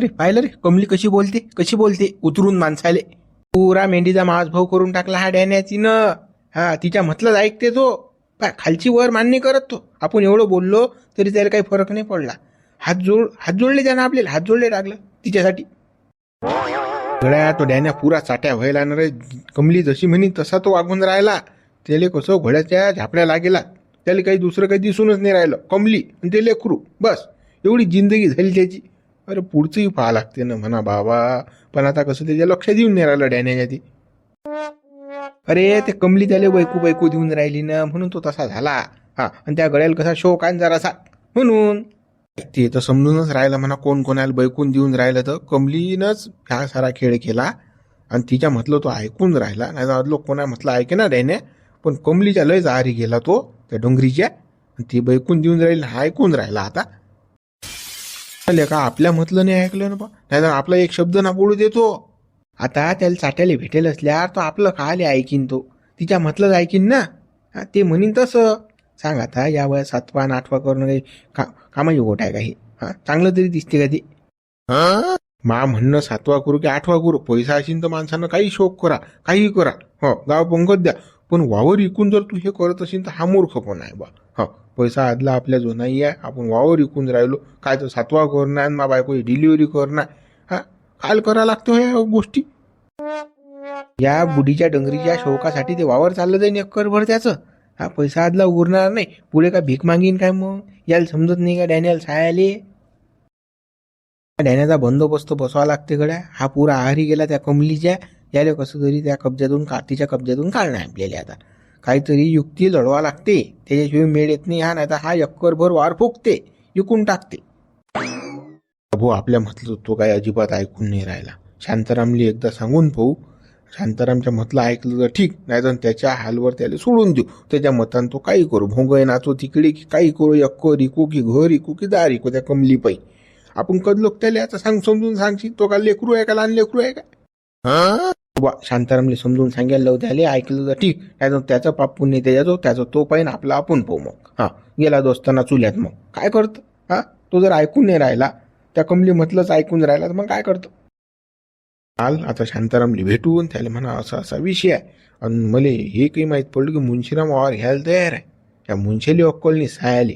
रे पाहिलं रे कमली कशी बोलते कशी बोलते उतरून माणसाले. पुरा मेंढीचा मांस भाऊ करून टाकला हा डॅन्याची न. हा तिच्या म्हटलंच ऐकते तो. पाय खालची वर मान्य करत तो. आपण एवढं बोललो तरी त्याला काही फरक नाही पडला. हात जोड हात जोडले त्यानं आपल्याला हात जोडले लागलं तिच्यासाठी. घड्या तो डॅन्या पुरा चाट्या व्हायला ना रे कमली जशी म्हणी तसा तो वागून राहिला. त्याला कसं घोड्याच्या झापड्या लागेला. त्याला काही दुसरं काही दिसूनच नाही राहिलं. कमली आणि ते लेकरू बस. एवढी जिंदगी झाली त्याची. अरे पुढचंही पाहा लागते ना म्हणा बाबा. पण आता कसं त्याच्या लक्षात येऊन नाही राहिलं डॅन्याच्या आधी. अरे ते कमली त्याला बैकू बैकू देऊन राहिली ना म्हणून तो तसा झाला. हा आणि त्या गळ्याला कसा शोक आहे जरासा. म्हणून. ते तर समजूनच राहिलं म्हणा कोण कोणाला बैकून देऊन राहिलं तर. कमलीनंच ह्या सारा खेळ केला. आणि तिच्या म्हटलं तो ऐकून राहिला. नाही तर कोणा म्हटलं ऐके ना डॅने पण कमलीच्या लय आहारी गेला तो त्या डोंगरीच्या. आणि ती बैकून देऊन राहील हा ऐकून राहिला आता. का? आपल्या म्हटलं नाही ऐकलं ना बा. नाहीतर आपला एक शब्द ना बोलू देतो. आता त्याला चाट्याला भेटेल असल्यावर तो आपलं काले ऐकीन तो. तिच्या म्हटलंच ऐकीन ना. ते म्हणीन तसं. सांग आता या वयात सातवा आणि आठवा करणं काही का कामाची गोट आहे का हे? हा चांगलं तरी दिसते का ते? मा म्हणणं सातवा करू की आठवा करू? पैसा असेल तर माणसानं काही शोक करा काही करा. हो गाव पंगत द्या. पण वावर विकून जर तू हे करत असेल तर हा मूर्खपणा आहे बा. हो. पैसा आदला आपल्या जो नाही आहे. आपण वावर विकून राहिलो. काय तर सातवा करणार मा बायको डिलिव्हरी करणार हा? काल करा लागतो ह्या गोष्टी. या बुढीच्या डंगरीच्या शोकासाठी ते वावर चाललं जाईन एकरभर त्याचं. हा पैसा आदला उरणार नाही. पुढे काय भीक मागीन काय मग? याला समजत नाही का डॅनियल सायाले? डॅन्याचा बंदोबस्त बसवा लागते गड्या. हा पुरा आहारी गेला त्या कमलीच्या. याला कसं तरी त्या कब्जातून का तिच्या कब्जातून काढणं आहे आपल्याला आता. काहीतरी युक्ती लढवा लागते. त्याच्याशिवाय मेळ येत नाही. हा नाही तर हा यक्करभर वार फुकते. विकून टाकते. प्रभू आपल्या म्हटलं तो काय अजिबात ऐकून नाही राहिला. शांतारामली एकदा सांगून पाहू. शांतारामच्या म्हटलं ऐकलं तर ठीक. नाही तर त्याच्या हालवर त्याला सोडून देऊ. त्याच्या मतान तो काही करू. भोंगय नाचो तिकडे की काही करू. यक्क रिकू की घर इकू की दार इकू. त्या कमली पै आपण कदलोक त्याला आता सांग समजून सांगशील तो का? लेकरू आहे का? लहान लेकरू आहे का? बा शांतारामले समजून सांगायला लावू त्याला ऐकलं तर ठीक. नाही त्याचं पाप पुण्य त्याच्यातो त्याचं तो पाहिन आपला आपण पाहू मग. हा गेला दोस्ताना चुल्यात मग. काय करतं? हा तो जर ऐकून नाही राहिला त्या कमली म्हटलंच ऐकून राहिला तर मग काय करतो? काल आता शांतारामली भेटून त्याला म्हणा असा असा विषय आहे. आणि मला हे काही माहीत पडलं की मुंशीराम वावर घ्यायला तयार आहे. त्या मुंशेली अक्कलनी सायाली.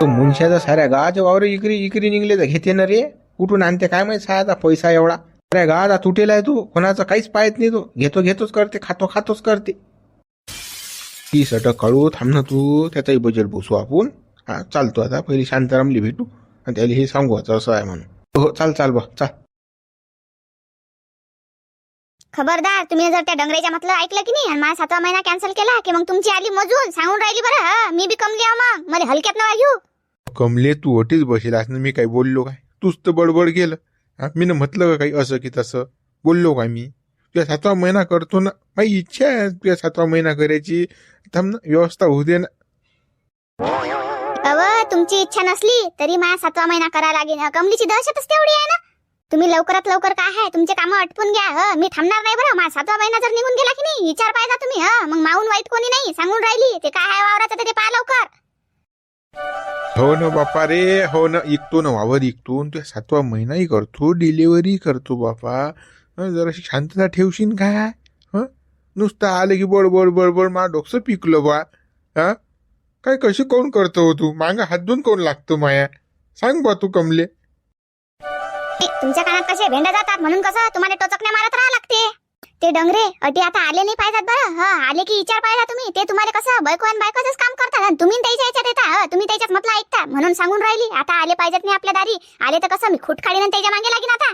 तो मुंशाचा साऱ्या गावाच्या वावर इकरी इकरी निघले तर घेते ना रे. कुठून आणते काय माहीत सायाचा पैसा एवढा. साऱ्या गावाचा तुटेला आहे तो. कोणाचा काहीच पाहत नाही तो. घेतो घेतोच करते खातो खातोच करते. तीस अटक काढू थांब ना तू. त्याचाही बजेट बसू आपण. हा चालतो आता. पहिली शांतारामली भेटू. आणि त्याला हे सांगू आता असं आहे म्हणून. हो चाल चाल बा. चाल खबरदार तुम्ही जर त्या डंगरेच्या म्हटलं ऐकलं की नाही आणि माझा सातवा महिना कॅन्सल केला की मग तुमची आली मजून सांगून राहिली बरं. हं, मी बी कमली आहे मग. मला हलक्यात नवा घेऊ. कमले तू अटीच बसेल. असं मी काही बोललो काय? तूच तर बडबड केलं. हा? मी म्हटलं का काही असं की तसं? बोललो का मी? तुझ्या सातवा महिना करतो ना माझी इच्छा आहे तुझ्या सातवा महिना करायची. थांब ना व्यवस्था होऊ दे ना. अव तुमची इच्छा नसली तरी माझा सातवा महिना करा लागेल. कमलीची दहशतच तेवढी आहे ना. तुम्ही लवकरात लवकर काय आहे? तुमचे कामं अटपून घ्या. मी थांबणार नाही बरं. माझा सातवा महिना जर निघून गेला की नाही विचार पाहिजे तुम्ही. मग माऊन वाईट कोणी नाही सांगून राहिली. ते काय आहे वावराचं ते पहा लवकर. हो ना बापा रे हो ना इकतो ना वावर इकतो आणि तुझ्या सातवा महिनाही करतो डिलिव्हरी करतो बापा. हं, जराशी शांतता ठेवशील काय हं? नुसतं आलं की बडबड बडबड मा डोकसं पिकलं बा. हा? काय कशी कोण करतो हो तू? मागं हात धुवून कोण लागतो माया? सांग बा तू कमले. ए, तुमच्या कानात कसे भेंड जातात म्हणून कसं? तुम्हाला टोचकने मारत राहा लागते. ते डंगरे अटी आता आले नाही पाहिजेत बरं. हं, आले की विचार पाहिजे तुम्ही. ते तुम्हाला कसं? बायको आणि बायकोच काम करतात आणि तुम्ही त्याच्या म्हणून सांगून राहिली आता आले पाहिजेत नाही आपल्या दारी. आले तर कसं मी खूट काढीन त्याच्यामागे लागीन आता.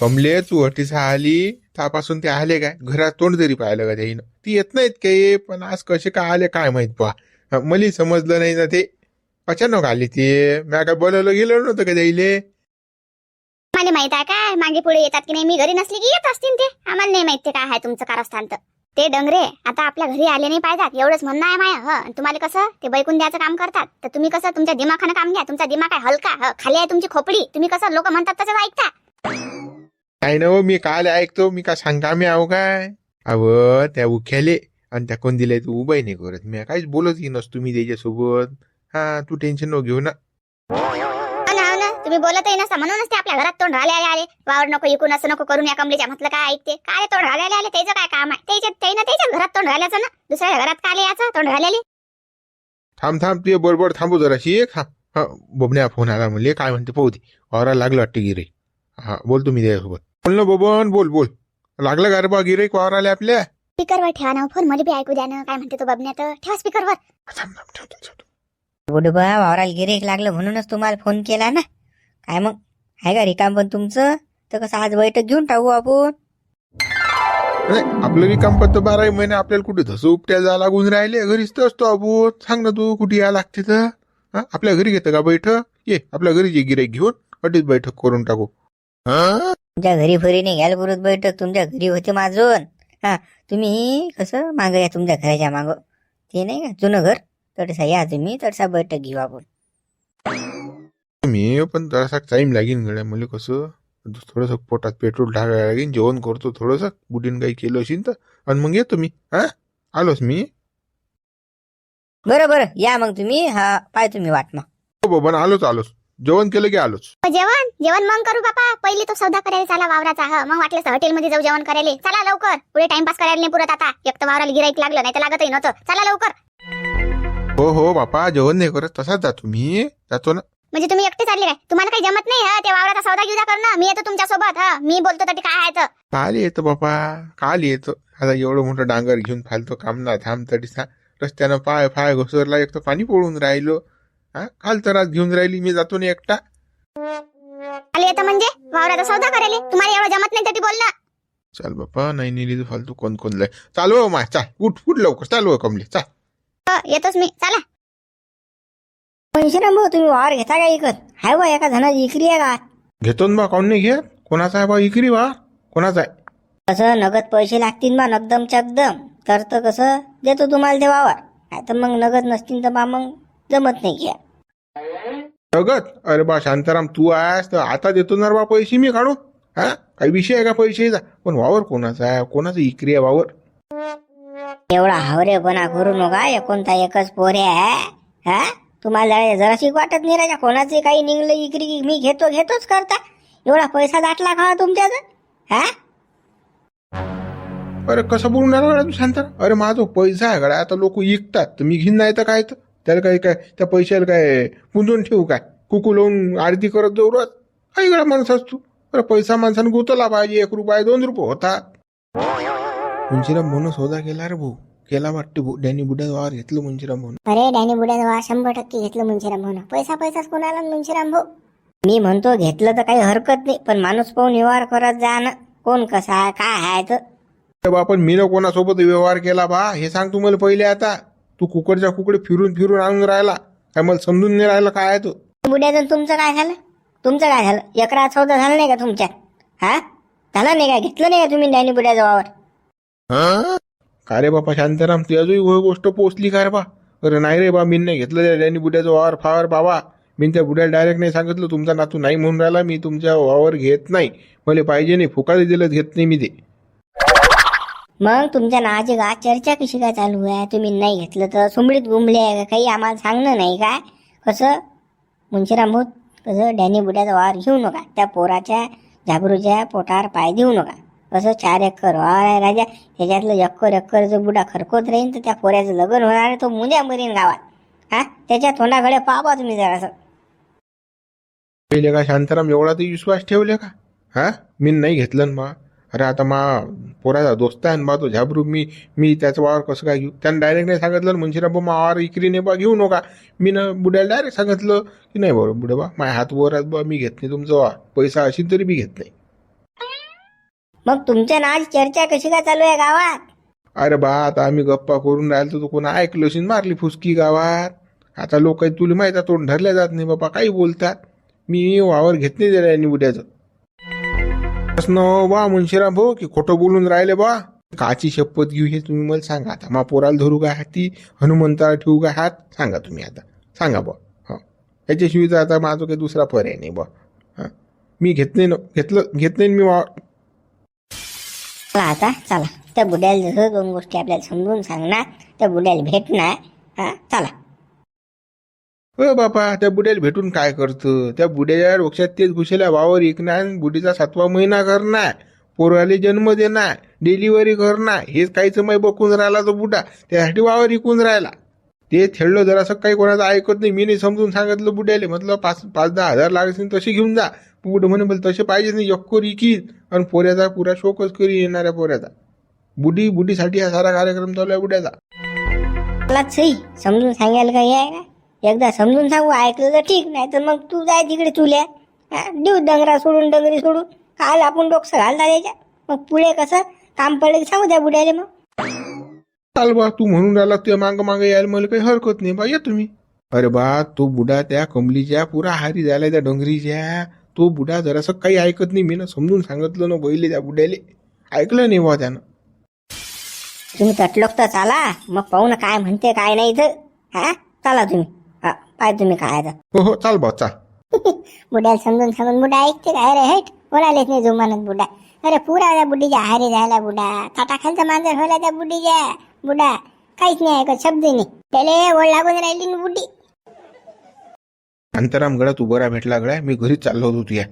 कमले तू अटीसा आली? त्यापासून ते आले काय? घरात तोंड तरी पाहिलं का त्याईनं? ती येत नाहीत काही पण आज कसे काय आले काय माहीत बा मला समजलं नाही ना ते. अचानक आले ते. म्या काय बोलायला गेलो नव्हतं का त्याईले? मला माहीत आहे काय? मागे पुढे येतात की नाही? मी घरी नसली की येत असतील ते. आम्हाला नाही माहीत ते काय आहे तुमचं कारस्थान तर. ते डंगरे आता आपल्या घरी आले नाही पाहिजेत. एवढंच म्हणणं आहे माया. हं तुम्हाला कसं? ते बैकून द्यायचं काम करतात. तर तुम्ही कसं? तुमच्या दिमाखानं काम घ्या. तुमचा दिमाग आहे हलका? हं, खाली आहे तुमची खोपडी. तुम्ही कसं? लोक म्हणतात तसं ऐकता काय ना हो, मी काल ऐकतो. मी का सांगता मी आहो काय? अव त्या उख्याले आणि त्या कोण दिले तू उभं नाही करत. मी काहीच बोलत नसतो मी त्याच्यासोबत. हा तू टेन्शन न घेऊ ना. तुम्ही बोलतही नसता म्हणूनच ते आपल्या घरात तोंड घालायला आले. वावर नको इकून असं नको करून या कमलीच्या म्हटलं काय ऐकते? काय तोंड घालायला आले? त्याचं काय काम आहे? त्याच्यात त्यानं त्याच्याच घरात तोंड घालायचं ना? दुसऱ्या घरात काय याचं? तोंड घालायला थांब थांब ते बरोबर थांबू जराशी एक हा हा बोबण्या फोन आला म्हणले काय म्हणते पाहू दे. वावराला लागलं वाटते गिरे. हा बोल तुम्ही त्याच्यासोबत बोल ना बबन बोल बोल. लागलं का रे बा गिरे वावराला आपल्या? स्पीकरवर ठेवा ना फोनमध्ये बी ऐकू द्या ना. काय म्हणते तो बबण्यात ठेवा स्पीकरवर. थांब थांब ठेवतो ठेवतो बुडबा वावराला गिरेक लागलं म्हणूनच तुम्हाला फोन केला ना. काय मग? आहे का रिकाम पण तुमचं? तर कसं आज बैठक घेऊन टाकू आपण? नाही आपलं रिकाम पत्त बाराही महिने आपल्याला कुठे धसू उपट्या जा लागून राहिले? घरीच तर असतो आपण सांग ना तू कुठे या लागते तर? हा? आपल्या घरी घेतं का बैठक? ये आपल्या घरी जे गिराईक घेऊन अटीच बैठक करून टाकू. हा? तुमच्या घरी फरी नाही घ्याल बुरुत बैठक. तुमच्या घरी होते माझून हा तुम्ही कसं मागं या तुमच्या घराच्या मागं? ते नाही का? जुनं घर? तडसा या तुम्ही तडसा बैठक घेऊ आपण. मी पण जरासा टाइम लागेल गड्या. मला कसं थोडस पोटात पेट्रोल टाकायला लागेल जेवण करतो थोडस. बुटीन काही केलं असेल तर. आणि मग येतो मी हा? आलोच मी. बरं बरं. या मग तुम्ही. हा पाय तुम्ही वाट मग. हो बाबा आलोच आलोच. जेवण केलं की आलोच. जेवण? जेवण मग करू बापा. पहिले तो सौदा करायला चला वावराचा. हा मग वाटलं तर हॉटेलमध्ये जाऊ जेवण करायला. चला लवकर. पुढे टाइमपास करायला नाही पुरत आता. एक तर वावराला गिराईक लागलं नाही तर लागतही नव्हतं. चला लवकर. हो हो बापा. जेवण नाही करत. तसाच जातो मी जातो ना. म्हणजे तुम्ही एकटे चालले काय? तुम्हाला काही जमत नाही हा? त्या वावराचा सौदा घेऊ करणं? मी येतो तुमच्यासोबत हा? मी बोलतो तर ते काय आहे तर. काल येतो बापा काल येतो. आता एवढं मोठं डांगर घेऊन फालतो काम ना थांब तरी सा. रस्त्यानं पाय पाय घसरला एक तर पाणी पडून राहिलो. हा? काल तर आज घेऊन राहिली मी जातो ना एकटा. आले येतं म्हणजे? वावराचा सौदा करायला तुम्हाला एवढं जमत नाही तरी बोल ना. चल बापा नाही नेली फालतू कोण कोण लय. चालू हो माय चाल. उठ उठ लवकर चालू हो कमले चाल. हो, येतोच मी. चला. पैसे भाऊ तुम्ही वावर घेता का इकत? हाय बा एका धनाची इकरी आहे का? घेतो ना बा काऊन नाही घेत? कोणाचा आहे बा इकरी बा? कोणाचा आहे? कसं नगद पैसे लागतील बा नगदम चकदम तर तर कसं देतो तुम्हाला ते वावर नाही तर मग नगद नसतील तर बा मग जमत नाही घ्या. जगत अरे बा शांताराम तू आहेस तर आता देतो ना रे बा पैसे मी काढू हा? काही विषय आहे का पैशाचा? पण वावर कोणाचा आहे? कोणाचा इकरी आहे वावर? एवढा हावरेपणा करू नका एकोणता एकच पोरे आहे हा? तुम्हाला जराशी वाटत नाही राजा कोणाचे काही निघलं इकरी मी घेतो घेतोच करता. एवढा पैसा दाटला का हो तुमच्या हा? अरे कसं बोलून राहिला तू अरे माझा पैसा आहे गड्या आता लोक विकतात तर मी घेईन नाही तर काय तर? त्याला काय काय त्या पैशाला काय पुंजून ठेवू काय? कुकू लावून आरती करत जाऊ रोज? काही गडा माणसाच तू. अरे पैसा माणसानं गुतला पाहिजे एक रुपये दोन रुपये होतात. मुंशीराम म्हणून सौदा केला रे भाऊ. केला वाटते भाऊ डॅनी बुड्या वावर घेतलं मुंशीराम म्हणून अरे डॅनी बुड्या शंभर टक्के घेतलं मुंशीराम भाऊ पैसा पैसाच कोणाला मुंशीराम भाऊ? मी म्हणतो घेतलं तर काही हरकत नाही पण माणूस पाहून व्यवहार करत जा ना. कोण कसा आहे काय आहे तर? अरे बा पण मी ना कोणासोबत व्यवहार केला बा? हे सांग तू मला पहिले आता. तू कुकडच्या कुकडे फिरून फिरून आणून राहिला. काय मला समजून नाही राहिलं काय आहे तो? बुड्याचं तुमचं काय झालं? तुमचं काय झालं? एकरा चौदा झालं नाही का तुमच्यात? हा? झालं नाही का? घेतलं नाही का तुम्ही डॅनी बुड्याचा वावर? का रे बापा शांताराम तू अजूनही होय गोष्ट पोचली का रे बा? अरे नाही रे बा मी नाही घेतलं त्या डॅनी बुड्याचं वावर फावर बाबा मी त्या बुड्याला डायरेक्ट नाही सांगितलं. तुमचा नातू नाही म्हणून राहिला मी तुमच्या वावर घेत नाही. मला पाहिजे नाही फुकाळी दिलं घेत नाही मी ते. मग तुमच्या नावाची गा चर्चा कशी काय चालू आहे? तुम्ही नाही घेतलं तर सुमडीत गुंबले आहे का? काही आम्हाला सांगणं नाही काय कसं? मुंशीराम भाऊ कसं? डॅनी बुड्याचा वावर घेऊ नका त्या पोराच्या झाबरूच्या पोटावर पाय देऊ नका. असं चार एकर वाय राजा. त्याच्यातलं एकर एकर जो बुडा खरकोत राहीन तर त्या पोऱ्याचं लग्न होणार तो मुंद्या मरीन गावात. हा? त्याच्या तोंडाकडे पाहा तुम्ही जरासं. पहिले का शांताराम एवढा तरी विश्वास ठेवले का? हा? मी नाही घेतलं ना बा. अरे आता मा पोराचा दोस्त आहे ना बा तो झाबरू. मी मी त्याचा वावर कसं काय घेऊ? त्यानं डायरेक्ट नाही सांगितलं ना मुंशीराम बा मावावर इकरी नाही बा घेऊ नका. मी ना बुड्याला डायरेक्ट सांगितलं की नाही बरोबर बुडे बा माझ्या हात वर बा मी घेत नाही तुमचा पैसा असेल तरी मी घेत नाही. मग तुमच्या नावाची चर्चा कशी काय चालू आहे गावात? अरे बा आता आम्ही गप्पा करून राहिलो तर कोणा ऐकलं मारली फुसकी गावात. आता लोक तुला माहीत आहे तोंड धरल्या जात नाही बाबा काही बोलतात. मी वावर घेत नाही दिला यांनी उद्याचं बा मुंशीराम भाऊ की खोटं बोलून राहिले बा. काची शपथ घेऊ हे तुम्ही मला सांगा. आता मा पोराला धरू काय हाती? हनुमंताला ठेवू काय हात? सांगा तुम्ही आता. सांगा बा. हां. याच्याशिवाय तर आता माझं काही दुसरा पर्याय नाही बा. हा. मी घेत नाही ना घेतलं घेत नाही ना मी वावर चला आता? चला. त्या बुड्याला जसं दोन गोष्टी आपल्याला समजून सांगणार त्या बुड्याला भेटणार. हा चला. हो बापा त्या बुड्याला भेटून काय करतं? त्या बुड्याच्या वृक्षात तेच घुसेल्या वावर ऐकणार बुडीचा सातवा महिना करणार पोराले जन्म देणार डिलिव्हरी करणार. हेच काहीच मै बकून राहिला तो बुडा. त्यासाठी वावर इकून राहिला. ते खेळलं जरासं काही कोणाचं ऐकत नाही. मी नाही समजून सांगितलं बुड्याले. म्हटलं पाच पाच दहा हजार लागतील तसे घेऊन जा. बुड म्हणे तसे पाहिजे नाही. यक्कोर इकीन. आणि पोऱ्याचा पुरा शोकच करी येणाऱ्या पोऱ्याचा. बुडी बुडीसाठी हा सारा कार्यक्रम चालू आहे बुड्याचा मला सही समजून सांगायला काही आहे का? एकदा समजून सांगू ऐकलं तर ठीक नाही तर मग तू जाय तिकडे चुल्या. हा, देऊ डंगरा सोडून डंगरी सोडून. काल आपण डोकसं घालता त्याच्या. मग पुढे कसं? काम पडलं की सांगू द्या बुड्याले मग. चाल बा तू म्हणून राहिला तुझ्या मांग मांग यायला मला काही हरकत नाही बा. या तुम्ही. अरे बा तो बुडा त्या कमलीच्या पुरा हारी झाला त्या डोंगरीच्या. तो बुडा जरासं काही ऐकत नाही. मी ना समजून सांगितलं ना बैले त्या बुड्याले ऐकलं नाही बा त्यानं. तुम्ही तटलोक तर चाला. मग पाहू ना काय म्हणते काय नाही तर हा? चला तुम्ही. हा पाय तुम्ही काय आहे तर. हो हो चाल बा चाल. बुड्याला समजून सांगून बुडा ऐकते काय? रे हेट. बोलायलेच नाही जुमानत बुडा अरे पुरा त्या बुड्डीच्या हारी झाला बुडा ताटाखालचा मांजर होला त्या बुड्डीच्या बुडा काहीच नाही ऐकत शब्द नाही. त्याले ओढ लागून राहिली ना बुड्डी अंतराम गड्या तू बरा भेटला गड्या मी घरीच चाललो होतो तुया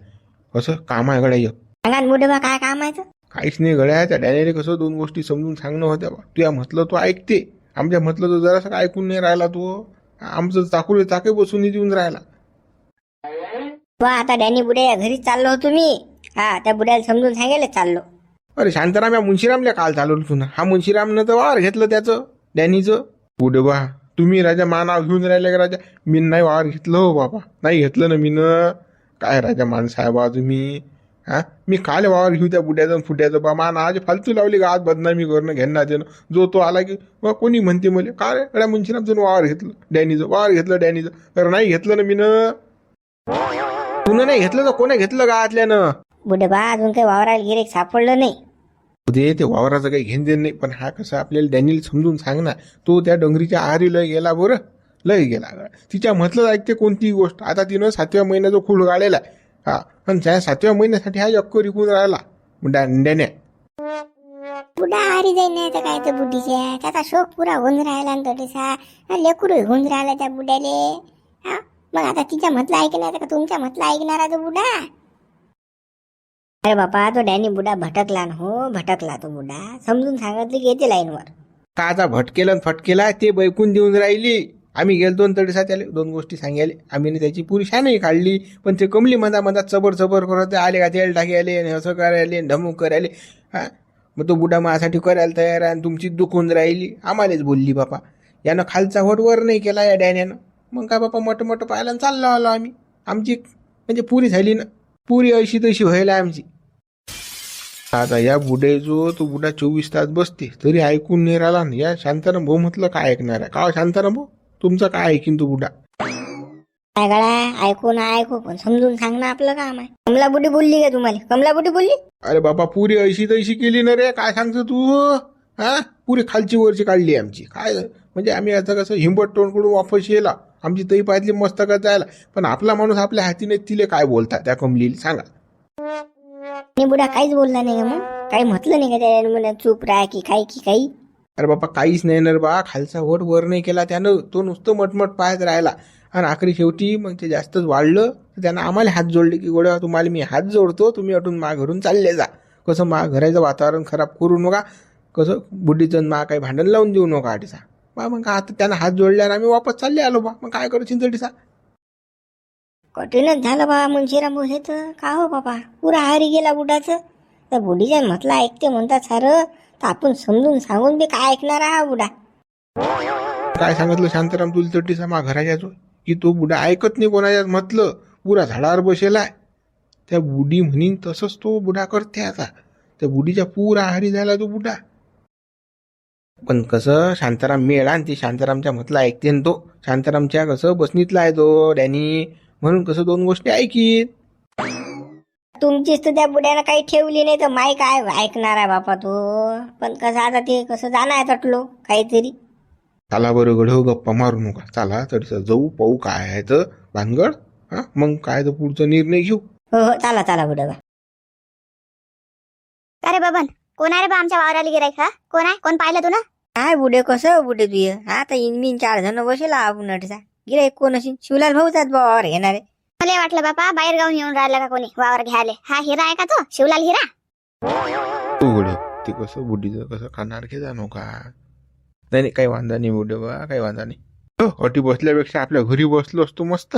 कसं? काम आहे एक सांगा काय काम आहे काहीच नाही गड्या. त्या डॅनेले कसं दोन गोष्टी समजून सांगणं होत्या बा. तुया म्हटलं तो ऐकते. आमच्या म्हटलं तो जरासं ऐकून नाही राहिला तो. आमचं चाकूले चाके बसून नाही देऊन राहिला. बा आता डॅनी बुड्या घरी चाललो होतो मी. हा त्या बुड्याला समजून सांगायला चाललो. अरे शांताराम या मुंशीरामल्या काल चालवलं तुला हा मुंशीरामनं तर वावर घेतलं त्याचं डॅनीचं. पुढे बा. तुम्ही राजा मानाव घेऊन राहिले का राजा? मी नाही वावर घेतलं हो बाबा. नाही घेतलं ना मीनं. काय राजा माणसं तुम्ही? हा? मी काल वावर घेऊ त्या बुड्याचं आणि फुट्याचं. बा मान आज फालतू लावली का? आज बदनामी करणं घेणं देणं. जो तो आला की बा कोणी म्हणते मला? का रे? गड्या मुंशीरामचं वावर घेतलं डॅनीचं. वावर घेतलं डॅनीचं. तर नाही घेतलं ना मीनं. तुनं नाही घेतलं तर कोणी घेतलं का आतल्यानं? बा अजून काही वावरायला गिरेक सापडलं नाही. उदे ते वावराचं काही घेण देण नाही. पण हा कसं आपल्याला डॅनियल समजून सांग ना तो त्या डोंगरीच्या आहारी लय गेला बरं. लय गेला. तिच्या म्हटलं ऐकते कोणतीही गोष्ट. आता तिनं सातव्या महिन्याचा खूळ गाळलेला हा. पण त्या सातव्या महिन्यासाठी हा यक्क रिकून राहिला? डॅन्या. बुडा हारी जाईन नाही तर काय तर बुड्डीच्या त्याचा शोक पुरा होऊन राहिला ना थोडीसा. लेकरू होऊन राहिला त्या बुड्याले. हा. मग आता तिच्या म्हटलं ऐकणार का? तुमच्या म्हटलं ऐकणारा तो बुडा. अरे बापा तो डॅनी बुडा भटकला ना हो भटकला तो बुडा. समजून सांगितलं की येते लाईनवर. काचा भटकेला आणि फटकेला ते बैकून देऊन राहिली. आम्ही गेलो दोन तडीसा त्याला दोन गोष्टी सांगायले. आम्ही नी त्याची पुरी शानही काढली. पण ते कमली मधा मधात चबर चबर करत आले का तेल टाकी आले आणि असं करायले आणि ढमूक करायले. हा? मग तो बुडा माझ्यासाठी करायला तयार आहे आणि तुमची दुखून राहिली. आम्हालाच बोलली बापा. यानं खालचा वट वर नाही केला या डॅन्यानं मग काय बापा मोठं मोठं पाहिलं चाललो आलो आम्ही. आमची म्हणजे पुरी झाली ना. पुरी अशी तशी व्हायला आमची. आता या बुडे जो तो बुडा चोवीस तास बसते तरी ऐकून नाही राहिला ना या शांताराम भाऊ म्हटलं काय ऐकणार आहे? का शांताराम भाऊ? तुमचं काय ऐकीन तो बुडा? काय गळा ऐकू ना ऐकू पण समजून सांगणं आपलं काम आहे. कमला बुडी बोलली का तुम्हाला? कमला बुडी बोलली? अरे बाबा पुरी ऐशी तैशी केली ना रे काय सांगतो तू? हा? पुरी खालची वरची काढली आमची. काय? म्हणजे आम्ही आता कसं हिंबट तोंडकडून वापस येला आमची तई पाहिली मस्त का जायला. पण आपला माणूस आपल्या हातीने तिले काय बोलता त्या कमलीला? सांगा. आणि बुडा काहीच बोलला नाही का मग? काही म्हटलं नाही का त्याने मला चूप राहा की काय की काही? अरे बाबा काहीच नाही ना रे बा. खालचा वट वर नाही केला त्यानं. तो नुसतं मटमट पाहत राहिला. आणि आखरी शेवटी मग ते जास्तच वाढलं. तर त्यानं आम्हाला हात जोडले की गोड्या तुम्हाला मी हात जोडतो. तुम्ही अटून मा घरून चालले जा. कसं मा घराचं वातावरण खराब करू नका. कसं बुड्डीचं मा काही भांडण लावून देऊ नका आटीसा बा मग आता त्यानं हात जोडल्यावर आम्ही वापस चालले आलो बा. मग काय करू चिंचडीसा? कठीणच झालं बा मुंशीराम भाऊ हे तर का हो बाबा? पुरा आहारी गेला बुडाचं. तर बुढीच्या म्हटलं ऐकते म्हणतात सारं तर आपण समजून सांगून बी काय ऐकणार हा बुडा काय सांगितलं शांताराम? तुला तटीसा मा घराच्या की तो बुडा ऐकत नाही कोणाच्यात म्हटलं पुरा झाडावर बसेलाय. त्या बुडी म्हणीन तसंच तो बुडा करते आता. त्या बुडीच्या पुरा आहारी झाला तो बुडा पण कसं शांताराम मेळा आणि ते शांतारामच्या म्हटलं ऐकते न तो. शांतारामच्या कसं बसनीतला आहे तो डॅनी. म्हणून कसं दोन गोष्टी ऐकीन तुमचीच तर त्या बुड्यानं काही ठेवली नाही तर माय काय ऐकणार आहे बापा तो? पण कसं आता ते कसं जाणार तटलो काहीतरी? चला बरं गड गप्पा मारू नका. चला तरीसा जाऊ पाहू काय आहे तर भानगड हा? मग काय तर पुढचा निर्णय घेऊ. हो हो चला चला बुडा अरे बबन कोण आहे रे बा आमच्या वावराला गिरायक हा? कोण आहे? कोण पाहिलं तू ना? काय बुडे कसं बुडे तुय हा तर इनमिन चार जण बसेला आपण गिराईक कोण असेल शिवलाल भाऊचाच बा वावर घेणारे. मला वाटलं बापा बाहेर गाऊन येऊन राहिला का कोणी? वावर घ्यायले. हा हिरा आहे का तो? शिवलाल हिरा? उघडे. ते कसं कसं खाणार घे जाणो का? नाही नाही काही वांधा नाही बुडे बा काही वांधा नाही. हो, अटी बसल्यापेक्षा आपल्या घरी बसलो असतो मस्त.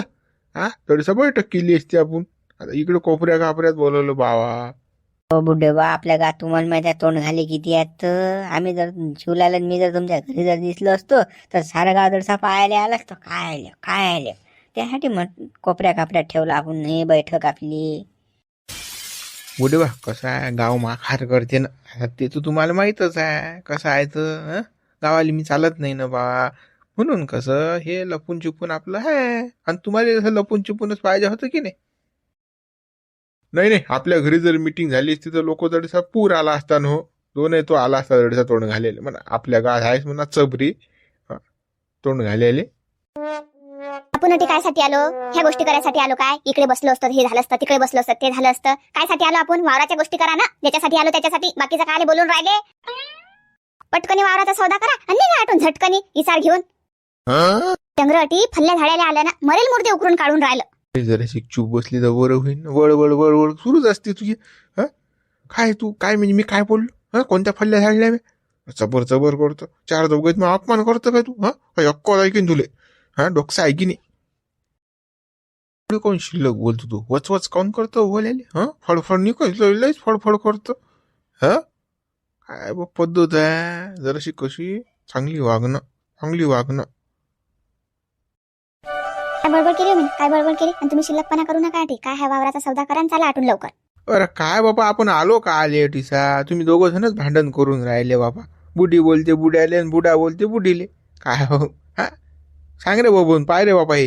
हा थोडीसा बैठक केली असती आपण. आता इकडे कोपऱ्या कापऱ्यात बोलवलं बावा हो बुड्ढे बा आपल्या गात तुम्हाला माहिती आहे तोंड घाले किती आहेत तर आम्ही जर शिवलाला मी जर तुमच्या घरी जर दिसलो असतो तर सारा गाव जर पाहायला आला असतो. काय आलं? काय आलं? त्यासाठी मग कोपऱ्या कापऱ्यात ठेवलं आपण हे बैठक आपली. बुडे बा कसं आहे? गाव माखार करते ना. आता ते तर तुम्हाला माहीतच आहे. कसं आहे तर हं? गावाला मी चालत नाही ना बा. म्हणून कसं? हे लपून चुपून आपलं आहे. आणि तुम्हाला जसं लपून चुपूनच पाहिजे होतं की नाही? नाही नाही आपल्या घरी जर मिटिंग झाली असती तर लोक जडसा पूर आला असता न हो. तो नाही तो आला असता जडसा तोंड घालेले म्हणा आपल्या गावात आहेस म्हणा चबरी. तोंड घालेले आपण कायसाठी आलो? ह्या गोष्टी करायसाठी आलो काय? इकडे बसलो असतं हे झालं असतं तिकडे बसलो असतं ते झालं असतं. कायसाठी आलो आपण? वावराच्या गोष्टी करा ना. ज्याच्यासाठी आलो त्याच्यासाठी. बाकीचं काय बोलून राहिले? पटकनी वावराचा सौदा करा आणि निघा आटून झटकनी. इसार घेऊन. हा? डंगर अटी फल्ल्या झाडाला आल्या ना मरेल मुर्दे उकरून काढून राहिलं. जराशी चूप बसली तर बरं होईन. वळ वळ वळ वळ सुरूच असते तुझी. हा? काय तू? काय म्हणजे मी काय बोललो? हा? कोणत्या फल्ल्या झाडल्या मी? चबर चबर करतो. चार चौघात मग अपमान करतो काय तू? हा? अक्कल ऐकीन तुले. हा? डोकसा ऐकी नाही? कोण शिल्लक बोलतो तू? वच वच काऊन करतो बोलायले? हा? फडफड निघतो लयच फडफड करतो. हा? काय बा पद्धत आहे. जराशी कशी? चांगली वागणं. चांगली वागणं. काय बडबड केली हो मी? काय बडबड केली? आणि तुम्ही शिल्लकपणा करू नका काय ह्या वावराचा सौदा करा आणि चला आटून लवकर. अरे काय बाबा आपण आलो का आले टिसा? तुम्ही दोघं जणच भांडण करून राहिले बाबा. बुडी बोलते बुड्याले आणि बुडा बोलते बुडीले काय हो? हा? सांग रे बाबून पाय रे बाबा हे.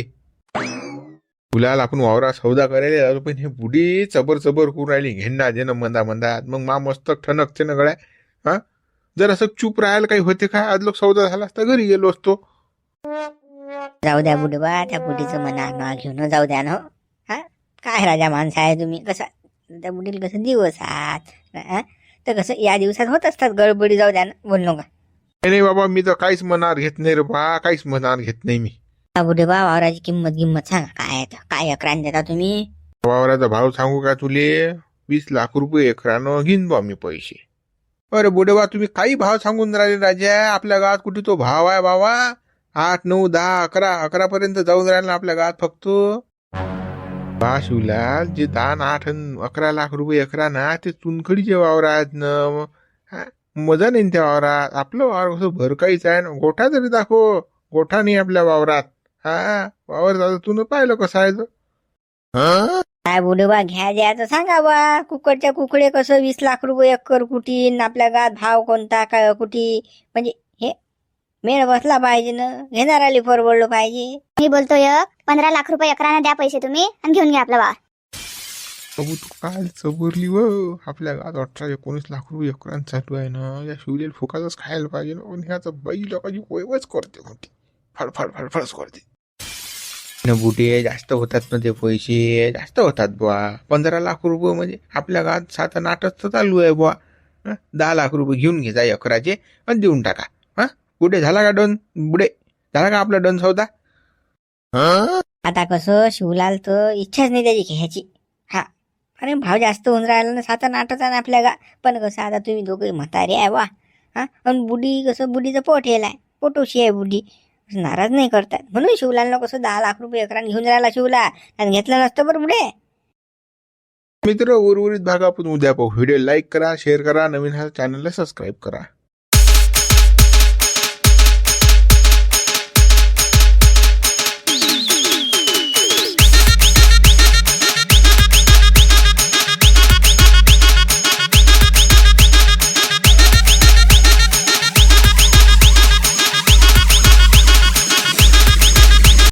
गुलाल आपण वावरा सौदा करायला आलो पण हे बुडी चबर चबर करून राहिली. घेंडा देणं मंदा मंदात. मग मा मस्तक ठणक ते गळ्या. हा? जर असं चूप राहायला काही होते काय आज लोक सौदा झाला असता घरी गेलो असतो. जाऊ द्या बुडे बा त्या बुडीचं मना ना घेऊन जाऊ द्या ना हो. काय राजा माणसं आहे तुम्ही? कसं? त्या बुडीला कसं दिवस आहात? तर कसं या दिवसात होत असतात गडबडी जाऊ द्या ना बोल नका. नाही बाबा मी तर काहीच मनावर घेत नाही रे बा काहीच मनावर घेत नाही मी. हा बुडे बा वावराची किंमत गिंमत सांगा काय तर? काय अकरान देता तुम्ही? वावराचा भाव सांगू का तुले? वीस लाख रुपये एकरानं घेईन बा मी पैसे. अरे बुडे बा तुम्ही काही भाव सांगून राहिले राजा? आपल्या गावात कुठे तो भाव आहे बाबा? आठ नऊ दहा अकरा अकरा पर्यंत जाऊन राहिला आपल्या गावात फक्त. बा शिवलाल जे दान आठ अन अकरा लाख रुपये अकरा ना ते चुनखडीचे वावर आहेत ना. मजा नाही त्या वावरात. आपलं वावर कसं भरकाईच आहे ना. गोठा तरी दाखव. गोठा नाही आपल्या वावरात. हा वावर दादा तू पाहिलं कसं आहे तो? हा काय बोलू बा घ्या द्यायचं सांगा बा कुकडच्या कुकडे कसं वीस लाख रुपये एकर कुटी न आपल्या गावात भाव कोणता काय कुटी? म्हणजे मेळ बसला पाहिजे ना? घेणाराली परवडलं पाहिजे? मी बोलतो एक पंधरा लाख रुपये अकरानं द्या पैसे तुम्ही आणि घेऊन घ्या आपला अगो तू काय चबरली व? आपल्या गावात अठरा एकोणीस लाख रुपये एकरान चालू आहे ना? या शिवलेल फुकाचंच खायला पाहिजे ना? पण ह्याचं बाई लोकांची वयवच करते मोठी फडफड फडफडच करते. न बुटे जास्त होतात ना ते पैसे? जास्त होतात बुवा. पंधरा लाख रुपये म्हणजे आपल्या गावात सात आणि आठच तर चालू आहे बुवा. हं? दहा लाख रुपये घेऊन घे जा अकराचे आणि देऊन टाका. बुडे झाला का डन? बुडे. झाला का आपला डन सौदा? आता कसं शिवलाल तर इच्छाच नाही त्याची घ्यायची हा. अरे भाव जास्त होऊन राहिला ना सात आठच आहे आपल्या गा पण कसं आता तुम्ही दोघे म्हातारे आहे वा. हा? आणि बुडी कसं बुडीचं पोट आहे. पोटोशी आहे बुडी. नाराज नाही करतात. म्हणून शिवलालनं कसं दहा लाख रुपये एकरान घेऊन राहिला शिवला आणि घेतलं नसतं बरं बुडे. मित्र उर्वरित भाग आपण उद्या पाहू. व्हिडिओ लाईक करा शेअर करा. नवीन हा चॅनलला सबस्क्राईब करा.